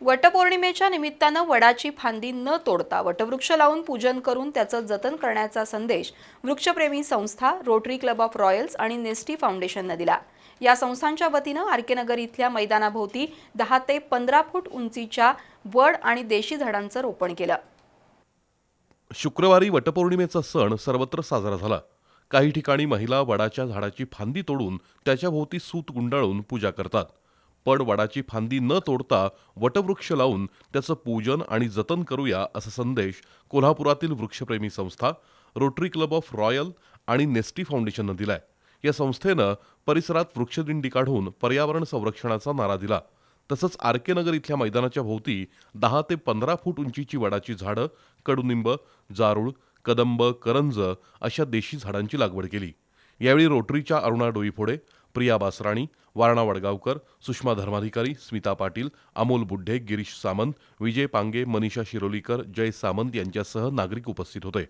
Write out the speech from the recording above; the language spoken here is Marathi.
वटपौर्णिमेच्या निमित्तानं वडाची फांदी न तोडता वटवृक्ष लावून पूजन करून त्याचं जतन करण्याचा संदेश वृक्षप्रेमी संस्था रोटरी क्लब ऑफ रॉयल्स आणि नेस्टी फाउंडेशननं दिला. या संस्थांच्या वतीनं आर के नगर इथल्या मैदानाभोवती दहा ते पंधरा फूट उंचीच्या वड आणि देशी झाडांचं रोपण केलं. शुक्रवारी वटपौर्णिमेचा सण सर्वत्र साजरा झाला. काही ठिकाणी महिला वडाच्या झाडाची फांदी तोडून त्याच्याभोवती सूत गुंडाळून पूजा करतात. पण वडाची फांदी न तोडता वटवृक्ष लावून त्याचं पूजन आणि जतन करूया असा संदेश कोल्हापुरातील वृक्षप्रेमी संस्था रोटरी क्लब ऑफ रॉयल आणि नेस्टी फाउंडेशननं दिलाय. या संस्थेनं परिसरात वृक्षदिंडी काढून पर्यावरण संरक्षणाचा नारा दिला. तसंच आर के नगर इथल्या मैदानाच्या भोवती दहा ते पंधरा फूट उंचीची वडाची झाडं कडुनिंब जारूळ कदंब करंज अशा देशी झाडांची लागवड केली. यावेळी रोटरीच्या अरुणा डोईफोडे प्रिया बासराणी वारणा वडगावकर सुषमा धर्माधिकारी स्मिता पाटील अमोल बुड्ढे गिरीश सामंत विजय पांगे मनीषा शिरोलीकर जय सामंत यांच्यासह नागरिक उपस्थित होते.